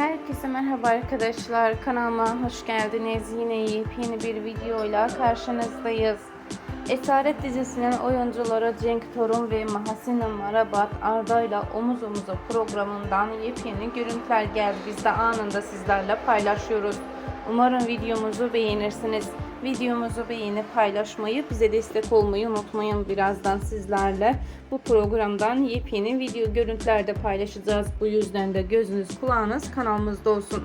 Herkese merhaba arkadaşlar. Kanalıma hoş geldiniz. Yine yepyeni bir videoyla karşınızdayız. Esaret dizisinin oyuncuları Cenk Torun ve Mahsin Marabat Arda ile Omuz Omuza programından yepyeni görüntüler geldi. Biz de anında sizlerle paylaşıyoruz. Umarım videomuzu beğenirsiniz. Videomuzu beğenip paylaşmayı, bize destek olmayı unutmayın. Birazdan sizlerle bu programdan yepyeni video görüntüler de paylaşacağız. Bu yüzden de gözünüz kulağınız kanalımızda olsun.